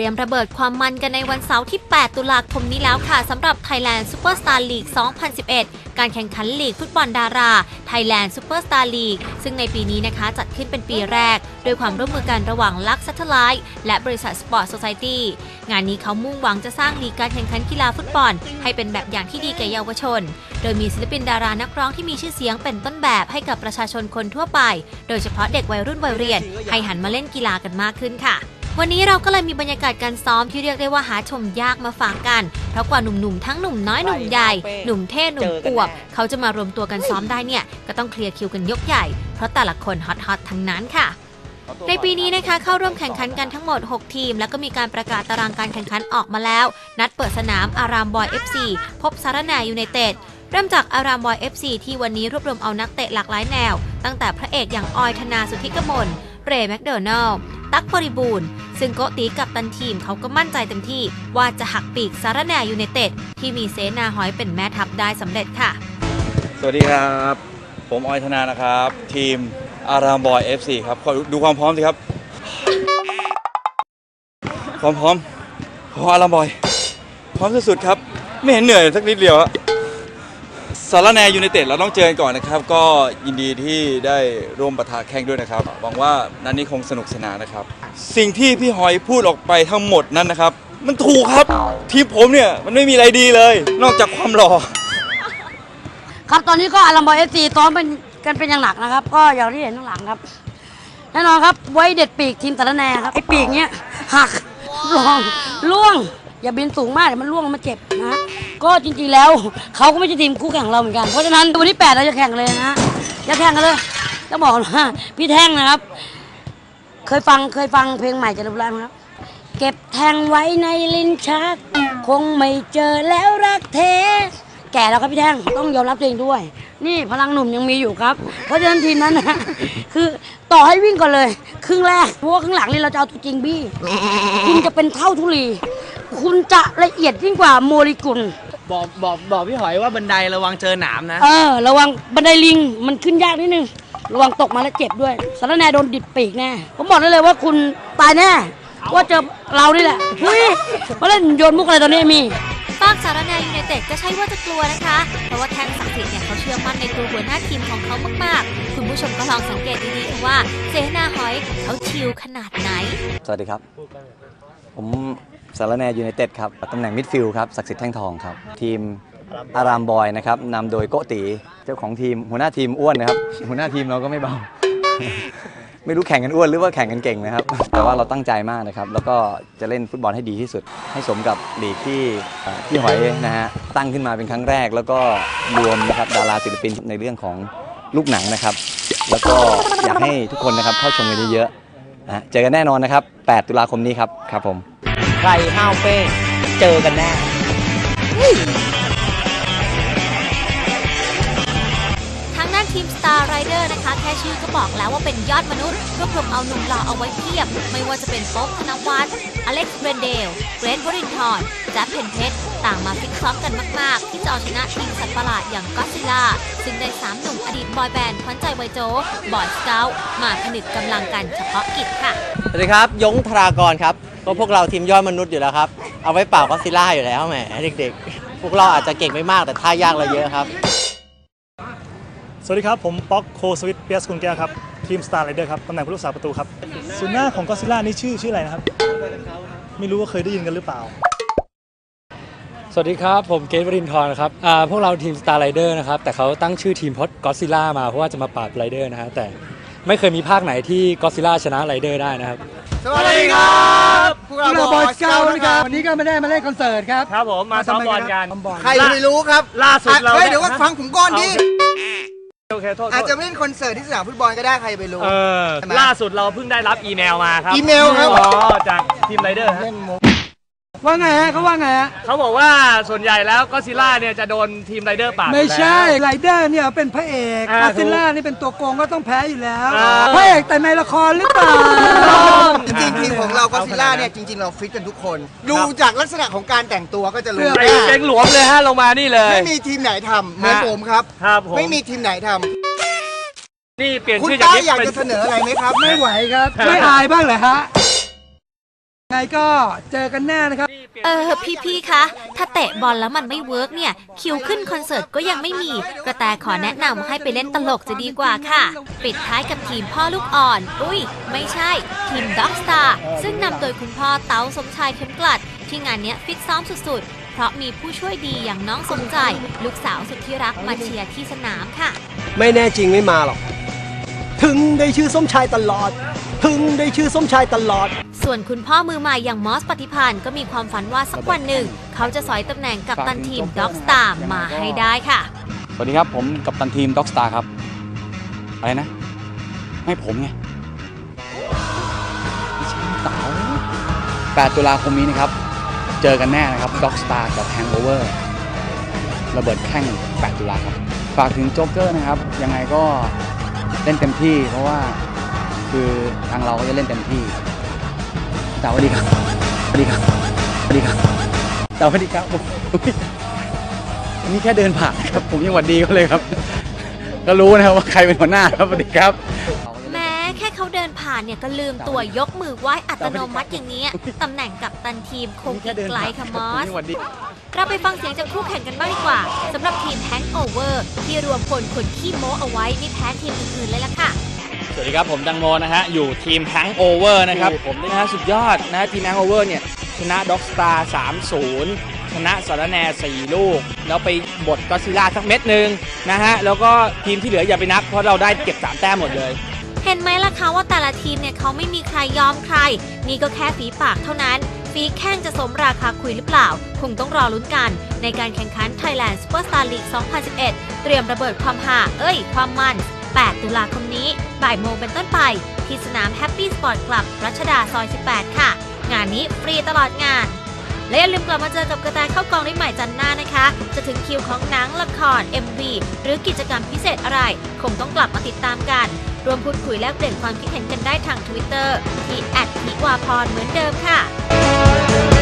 รียมระเบิดความมันกันในวันเสาร์ที่ 8 ตุลาคมนี้แล้วค่ะสำหรับ Thailand Superstar League 2011 การแข่งขันลีกฟุตบอลดารา Thailand Superstar League ซึ่งในปีนี้นะคะจัดขึ้นเป็นปีแรก โดยความร่วมมือกันระหว่างลักซัตไลท์และบริษัท Sport Society งานนี้เขามุ่งหวังจะสร้างลีกการแข่งขันกีฬาฟุตบอล ให้เป็นแบบอย่างที่ดีแก่เยาวชน โดยมีศิลปินดารานักร้องที่มีชื่อเสียงเป็นต้นแบบให้กับประชาชนคนทั่วไป โดยเฉพาะเด็กวัยรุ่นวัยเรียนให้หันมาเล่นกีฬากันมากขึ้นค่ะ วันนี้เราก็เลยมีบรรยากาศการซ้อมที่เรียกได้ว่าหาชมยากมาฝากกัน เพราะกว่าหนุ่มๆทั้งหนุ่มน้อยหนุ่มใหญ่ หนุ่มเท่หนุ่มอวบเขาจะมารวมตัวกันซ้อมได้เนี่ย ก็ต้องเคลียร์คิวกันยกใหญ่ เพราะแต่ละคนฮอตๆทั้งนั้นค่ะในปีนี้นะคะเข้าร่วมแข่งขันกันทั้งหมด 6 ทีม แล้วก็มีการประกาศตารางการแข่งขันออกมาแล้ว นัดเปิดสนามอารามบอย FC พบสารแหนยูไนเต็ดเริ่มจากอารามบอย FC ที่วันนี้รวบรวมเอานักเตะหลากหลายแนว ตั้งแต่พระเอกอย่างออยธนาสุทธิกมล เรย์แมคโดนัลล์ ตั๊กบริบูรณ์ ซึ่งโกตีกับตันทีมเขาก็มั่นใจเต็มที่ ว่าจะหักปีกสารแนยูไนเต็ดที่มีเสนาหอยเป็นแม่ทัพได้สำเร็จค่ะ สวัสดีครับ ผมออยธนานะครับ ทีมอารามบอย FC ครับขอดูความพร้อมสิครับ ความพร้อมของอารามบอย พร้อมสุดๆครับ ไม่เห็นเหนื่อยสักนิดเดียวอะ สารแนยูไนเต็ดเราต้องเจอกันก่อนนะครับ ก็ยินดีที่ได้ร่วมประทะแข่งด้วยนะครับหวังว่านัดนนี้คงสนุกสนานนะครับ สิ่งที่พี่หอยพูดออกไปทั้งหมดนั้นนะครับ มันถูกครับ ทีมผมเนี่ยมันไม่มีอะไรดีเลย นอกจากความหล่อครับตอนนี้ก็อารัมบอยเอฟซีซ้อมเป็นกันเป็นอย่างหนักนะครับ ก็อย่างที่เห็นข้างหลังครับแน่นอนครับไว้เด็ดปีกทีมสารแนครับไอ้ปีกเนี้ยหัก ลองล่วง อย่าบินสูงมากเดี๋ยวมันล่วงมันเจ็บนะ ก็จริงๆแล้วเขาก็ไม่ใช่ทีมคู่แข่งเราเหมือนกัน เพราะฉะนั้นวันที่แปดเราจะแข่งเลยนะฮะจะแข่งกันเลยจะบอกว่าพี่แท่งนะครับ เคยฟังเคยฟังเพลงใหม่จากรูปร่างไหมครับ เก็บแทงไว้ในลิ้นชัก คงไม่เจอแล้วรักแท้แก่แล้วครับพี่แท่งต้องยอมรับตัวเองด้วย นี่พลังหนุ่มยังมีอยู่ครับ เพราะฉะนั้นทีมนั้นนะคือต่อให้วิ่งก่อนเลย ครึ่งแรกเพราะว่าครึ่งหลังนี่เราจะเอาตัวจริงบี้ คุณจะเป็นเท่าทุลี คุณจะละเอียดยิ่งกว่าโมเลกุล บอกบอกบอกพี่หอยว่าบันไดระวังเจอหนามนะ เออ ระวังบันไดลิงมันขึ้นยากนิดนึง ระวังตกมาแล้วเจ็บด้วยสารแหนโดนดิดปีกแน่ผมบอกได้เลยว่าคุณตายแน่ว่าเจอเรานี่แหละเฮ้ยมาเล่นโยนมุกอะไรตอนนี้มีฝากสารแนยูไนเต็ดก็ใช่ว่าจะกลัวนะคะ เพราะว่าแข้งศักดิ์สิทธิ์เนี่ยเขาเชื่อมั่นในตัวหัวหน้าทีมของเขามากๆ คุณผู้ชมก็ลองสังเกตดีๆว่าเซนาหอยเขาชิลขนาดไหน สวัสดีครับ ผมสารแนยูไนเต็ดครับตำแหน่งมิดฟิลด์ครับศักดิ์สิทธิ์แท่งทองครับ ทีมอารามบอยนะครับนำโดยโกตีเจ้าของทีมหัวหน้าทีมอ้วนนะครับ หัวหน้าทีมเราก็ไม่เบา ไม่รู้แข่งกันอ้วนหรือว่าแข่งกันเก่งนะครับ แต่ว่าเราตั้งใจมากนะครับ แล้วก็จะเล่นฟุตบอลให้ดีที่สุด ให้สมกับลีกที่เอ่อพี่หอยนะฮะตั้งขึ้นมาเป็นครั้งแรก แล้วก็รวมนะครับดาราศิลปินในเรื่องของลูกหนังนะครับ แล้วก็อยากให้ทุกคนนะครับเข้าชมกันเยอะๆนะเจอกันแน่นอนนะครับ 8 ตุลาคมนี้ครับครับผม ใครห้าวเป้เจอกันแน่ ทีม Star Rider นะคะ แค่ชื่อก็บอกแล้วว่าเป็นยอดมนุษย์ รวบรวมเอาหนุ่มหล่อเอาไว้เพียบ ไม่ว่าจะเป็นโป๊กธนวัฒน์อเล็กซ์เบรนเดลเกรทวรินทร์แจ๊บเพนเพชรต่างมาฟิตซ้อมกันมาก ๆ ที่จะเอาชนะทีมสัตว์ประหลาดอย่างก็ซิล่า ซึ่งได้3หนุ่มอดีตบอยแบนด์ขวัญใจวัยโจบอยสเกลมาผนึกกำลังกันเฉพาะกิจค่ะ สวัสดีครับ ยงธรากรครับก็พวกเราทีมยอดมนุษย์อยู่แล้วครับ เอาไว้เป่าก็ซิล่าอยู่แล้วแหมเด็กๆ พวกเราอาจจะเก่งไม่มากแต่ท่ายากเราเยอะครับ วัสดีครับ ผมป๊อกโคสวิตเปียสกุลแก้วครับ ทีมสตาร์ไรเดอร์ครับตำแหน่งผู้รักษาประตูครับศูนย์หน้าของก็ซิล่านี่ชื่อชื่ออะไรนะครับ ไม่รู้ว่าเคยได้ยินกันหรือเปล่า สวัสดีครับ ผมเกตวรินทร์นะครับอ่าพวกเราทีม Star Rider นะครับ แต่เขาตั้งชื่อทีมพอดก็ซิล่ามาเพราะว่าจะมาปราบไรเดอร์นะฮะแต่ไม่เคยมีภาคไหนที่ก็ซิล่าชนะไรเดอร์ได้นะครับ สวัสดีครับพวกเราเราบบออยยสสเกเกลลนะนะคครัรับบวันนี้ก็ไม่ได้มาเล่นคอนเสิร์ตครับครับผมมาซ้อมบอลกันใครจะไม่รู้ครับล่าสุดเราเฮ้ยเดี๋ยวว่าฟังผมก่อนดิ โอเคโทษอาจจะไม่เล่นคอนเสิร์ตที่สนามฟุตบอลก็ได้ใครไปรู้ เออ ใช่ไหมล่าสุดเราเพิ่งได้รับอีเมลมาครับอีเมลครับ อ๋อจากทีมไรเดอร์ฮะ ว่าไงฮะเขาว่าไงฮะเขาบอกว่าส่วนใหญ่แล้วก็ซิล่าเนี่ยจะโดนทีมไรเดอร์ปราบไม่ใช่อยู่แล้วไรเดอร์เนี่ยเป็นพระเอกอ่าคาซิล่านี่เป็นตัวโกงก็ต้องแพ้อยู่แล้วอ่าพระเอกแต่ในละครหรือเปล่าจริงๆทีมของเราก็ซิล่าเนี่ยจริง ๆ เราฟิตกันทุกคน ดูจากลักษณะของการแต่งตัวก็จะรู้เสื้อไปเก่งหลวมเลยฮะลงมานี่เลย ไม่มีทีมไหนทำเหมือนผมครับครับผมไม่มีทีมไหนทนี่เปลี่ยนำคุณชื่อจากต้านี้อยากเป็นจะเสนออะไรไหมครับ ไม่ไหวครับไม่อายบ้างเหรอฮะ ไงก็เจอกันแน่นะครับ เออพี่ๆ คะ ถ้าเตะบอลแล้วมันไม่เวิร์กเนี่ย คิวขึ้นคอนเสิร์ตก็ยังไม่มี กระแตขอแนะนำให้ไปเล่นตลกจะดีกว่าค่ะ ปิดท้ายกับทีมพ่อลูกอ่อน อุ้ย ไม่ใช่ ทีมด็อกสตาร์ซึ่งนำโดยคุณพ่อเต๋าสมชายเข้มกลัด ที่งานเนี้ยฟิตซ้อมสุดๆ เพราะมีผู้ช่วยดีอย่างน้องสมใจ ลูกสาวสุดที่รักมาเชียร์ที่สนามค่ะ ไม่แน่จริงไม่มาหรอก ถึงได้ชื่อส้มชายตลอด ถึงได้ชื่อส้มชายตลอด ส่วนคุณพ่อมือใหม่อย่างมอสปฏิพันธ์ก็มีความฝันว่าสักวันหนึ่ง เขาจะสอยตำแหน่งกับตันทีมด็อกสตาร์มาให้ได้ค่ะ สวัสดีครับผมกับตันทีมด็อกสตาร์ครับ อะไรนะ ให้ผมไงไม่ใช่เต๋า8ตุลาคมนี้นะครับ เจอกันแน่นะครับด็อกสตาร์กับแฮงโอเวอร์ระเบิดแข้ง8ตุลาครับ ฝากถึงโจ๊กเกอร์นะครับ ยังไงก็เล่นเต็มที่เพราะว่า คือทางเราก็จะเล่นเต็มที่แต่สวัสดีครับสวัสดีครับสวัสดีครับแต่สวัสดีครับผมอันนี้แค่เดินผ่านครับ ผมยังหวัดดีเขาเลยครับ ก็รู้นะครับว่าใครเป็นหัวหน้าครับสวัสดีครับ แม้แค่เขาเดินผ่านเนี่ยก็ลืมตัวยกมือไหว้อัตโนมัติอย่างนี้ตำแหน่งกับตันทีมคงอีกไกลค่ะมอผมสยังหวัดดีเราไปฟังเสียงจากคู่แข่งกันบ้างดีกว่าสำหรับทีมแฮงโอเวอร์ที่รวมพลคนขี้โม้เอาไว้ไม่แพ้ทีมอื่นๆเลยล่ะค่ะส วัสดีครับ ผมดังโมนะฮะ อยู่ทีม Hangover นะครับ ผมนะฮะสุดยอดนะฮะทีม Hangover เนี่ย ชนะด็อกสตาร์3-0ชนะสารแน4ลูก แล้วไปบดก็ซิล่าสักเม็ดหนึ่งนะฮะ แล้วก็ทีมที่เหลืออย่าไปนับ เพราะเราได้เก็บ3แต้มหมดเลย เห็นไหมล่ะคะว่าแต่ละทีมเนี่ยเขาไม่มีใครยอมใคร นี่ก็แค่ฝีปากเท่านั้นฝีแข้งจะสมราคาคุยหรือเปล่า คงต้องรอลุ้นกัน ในการแข่งขัน Thailand Superstar League 2011 เตรียมระเบิดความหาเอ้ย ความมัน 8 ตุลาคมนี้ บ่ายโมงเป็นต้นไป ที่สนาม Happy Sport Club รัชดาซอย 18 ค่ะ งานนี้ฟรีตลอดงาน และอย่าลืมกลับมาเจอกับกระแตเข้ากองได้ใหม่จันทร์หน้านะคะ จะถึงคิวของหนังละคร MV หรือกิจกรรมพิเศษอะไร คงต้องกลับมาติดตามกัน รวมพูดคุยแลกเปลี่ยนความคิดเห็นกันได้ทาง Twitter ที่แอดทิวาพรเหมือนเดิมค่ะ